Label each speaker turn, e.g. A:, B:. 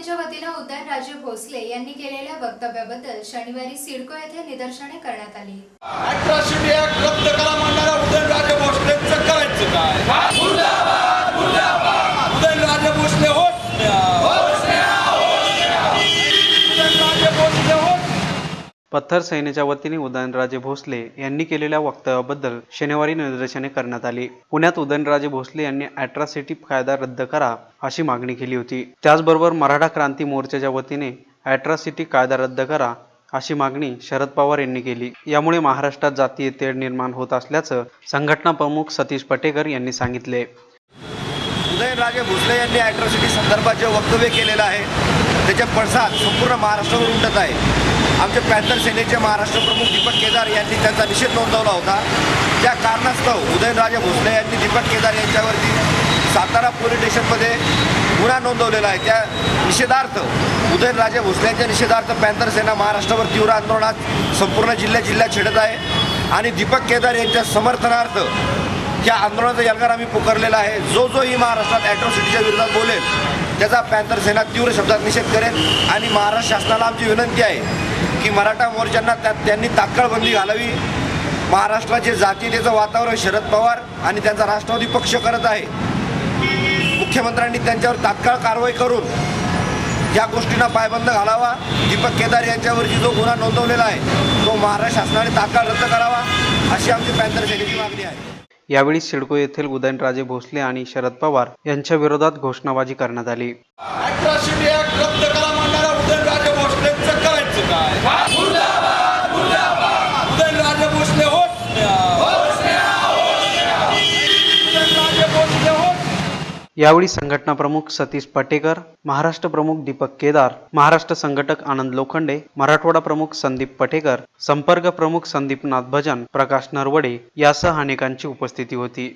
A: सेनेच्या वतीनं उदयनराजे भोसले यांनी केलेल्या वक्तव्याबद्दल शनिवारी सिडको येथे निदर्शने करण्यात आली
B: अट्रॉसिटी ऍक्ट रद्द करा म्हणणारा उदयनराजे भोसलेंचं करायचं काय उदयनराजे भोसले होत उदयनराजे भोसले होत
C: पत्थर सेनेच्या वतीने उदयनराजे भोसले यांनी केलेल्या वक्तव्याबद्दल शनिवारी निदर्शने करण्यात आली. पुण्यात उदयनराजे भोसले यांनी अॅट्रॉसिटी कायदा रद्द करा अशी मागणी केली होती. त्याचबरोबर मराठा क्रांती मोर्चाच्या वतीने अॅट्रॉसिटी कायदा रद्द करा अशी मागणी शरद पवार यांनी केली. यामुळे महाराष्ट्रात जातीय तेढ निर्माण होत असल्याचं संघटना प्रमुख सतीश पटेकर यांनी सांगितले.
D: उदयनराजे भोसले यांनी अॅट्रॉसिटी संदर्भात जे वक्तव्य केलेलं आहे त्याचे पडसाद संपूर्ण महाराष्ट्रावर उमटत आहे. आमच्या पॅन्थर सेनेचे महाराष्ट्र प्रमुख दीपक केदार यांनी त्यांचा निषेध नोंदवला होता. त्या कारणास्तव उदयनराजे भोसले यांनी दीपक केदार यांच्यावरती सातारा पोलीस स्टेशनमध्ये गुन्हा नोंदवलेला आहे. त्या निषेधार्थ उदयनराजे भोसले यांच्या निषेधार्थ पॅन्थर सेना महाराष्ट्रावर तीव्र आंदोलनात संपूर्ण जिल्ह्या जिल्ह्यात छेडत आहे. आणि दीपक केदार यांच्या समर्थनार्थ या आंदोलनाचा यलगार आम्ही पुकारलेला आहे. जो जो ही महाराष्ट्रात ॲट्रॉसिटीच्या विरोधात बोलेल त्याचा पॅन्थर सेना तीव्र शब्दात निषेध करेल आणि महाराष्ट्र शासनाला आमची विनंती आहे की मराठा मोर्चांना त्या त्यांनी तात्काळ बंदी घालावी. महाराष्ट्राचे जातीतेचं वातावरण शरद पवार आणि त्यांचा राष्ट्रवादी पक्ष करत आहे. मुख्यमंत्र्यांनी त्यांच्यावर तात्काळ कारवाई करून या गोष्टींना पायबंद घालावा. दीपक केदार यांच्यावरती जो गुन्हा नोंदवलेला आहे तो महाराष्ट्र शासनाने तात्काळ रद्द करावा अशी आमची पॅन्थर सेनेची मागणी आहे.
C: यावेळी सिडको येथील उदयनराजे भोसले आणि शरद पवार यांच्या विरोधात घोषणाबाजी करण्यात आली
B: अट्रॉसिटी ऍक्ट रद्द करा म्हणणारा उदयनराजे भोसलेंचं करायचं काय उदयनराजे भोसले होत उदयनराजे भोसले होत
C: यावेळी संघटना प्रमुख सतीश पटेकर महाराष्ट्र प्रमुख दीपक केदार महाराष्ट्र संघटक आनंद लोखंडे मराठवाडा प्रमुख संदीप पटेकर संपर्क प्रमुख संदीप नाथ भजन प्रकाश नरवडे यासह अनेकांची उपस्थिती होती.